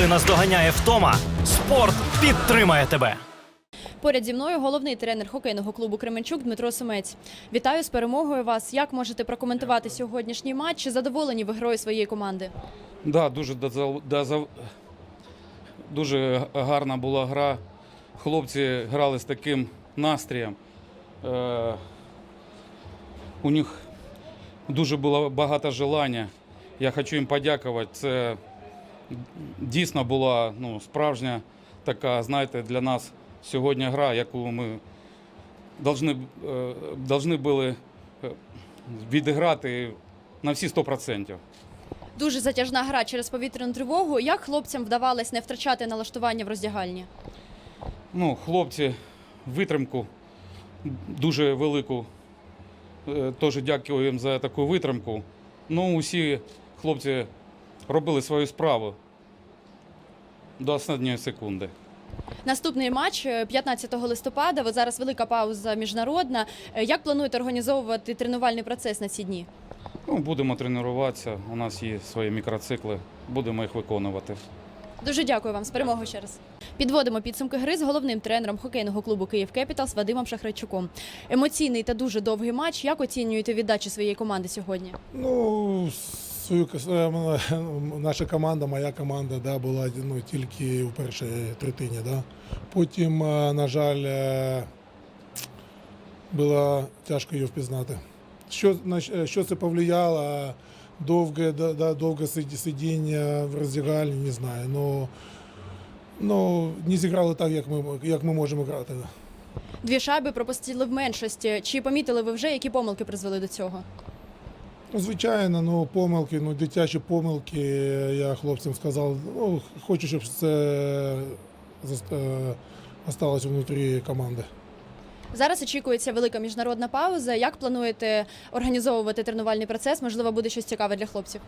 Коли наздоганяє втома, спорт підтримає тебе. Поряд зі мною головний тренер хокейного клубу Кременчук Дмитро Сумець. Вітаю з перемогою вас. Як можете прокоментувати сьогоднішній матч? Чи задоволені ви грою своєї команди? Да, дуже дуже гарна була гра. Хлопці грали з таким настроєм. Е, у них дуже було багато желання. Я хочу їм подякувати. Це дійсно була ну, справжня така, знаєте, для нас сьогодні гра, яку ми должны, е, должны були е, відіграти на всі 100%. Дуже затяжна гра через повітряну тривогу. Як хлопцям вдавалось не втрачати налаштування в роздягальні? Ну, хлопці, витримку дуже велику. Е, Теж дякую їм за таку витримку. Ну, усі хлопці робили свою справу до останньої секунди. Наступний матч е, 15 листопада. От зараз велика пауза міжнародна. Е, Як плануєте організовувати тренувальний процес на ці дні? Ну, будемо тренуватися. У нас є свої мікроцикли, будемо їх виконувати. Дуже дякую вам з перемогою ще раз. Підводимо підсумки гри з головним тренером хокейного клубу Київ Кепіталс Вадимом Шахрайчуком. Емоційний та дуже довгий матч. Як оцінюєте віддачу своєї команди сьогодні? Ну, свою е, м- наша команда, моя команда, да, була ну, тільки в першій третині. Да. Потім, е, на жаль, е, було тяжко її впізнати. Що, на що це повлияло? Довге, да, довге сидіння в роздягальні, не знаю. Ну, ну, не зіграли так, як ми, як ми можемо грати. Дві шайби пропустили в меншості. Чи помітили ви вже, які помилки призвели до цього? Ну, звичайно, ну помилки, ну дитячі помилки. Я хлопцям сказав, ну хочу, щоб це зас- е, внутрі команди. Зараз очікується велика міжнародна пауза. Як плануєте організовувати тренувальний процес? Можливо, буде щось цікаве для хлопців.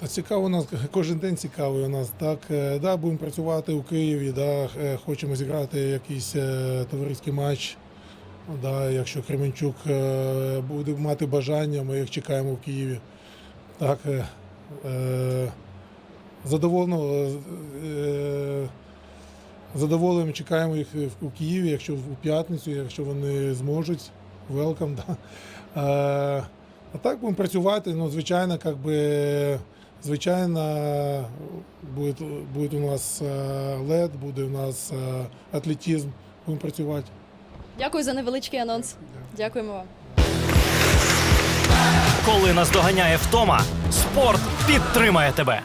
Та цікаво у нас кожен день цікавий у нас. Так, е, да, будемо працювати у Києві, да, е, хочемо зіграти якийсь товариський матч. Да, якщо Кременчук е, буде мати бажання, ми їх чекаємо в Києві. Так, е, е, задоволено, е, е, задоволенням чекаємо їх в- Києві, якщо в п'ятницю, якщо вони зможуть. Велкам. Да. Е, а так будемо працювати, ну, звичайно, как би, звичайно, буде, буде у нас лед, буде у нас атлетизм, будемо працювати. Дякую за невеличкий анонс. Дякуємо вам. Коли наздоганяє втома, спорт підтримає тебе.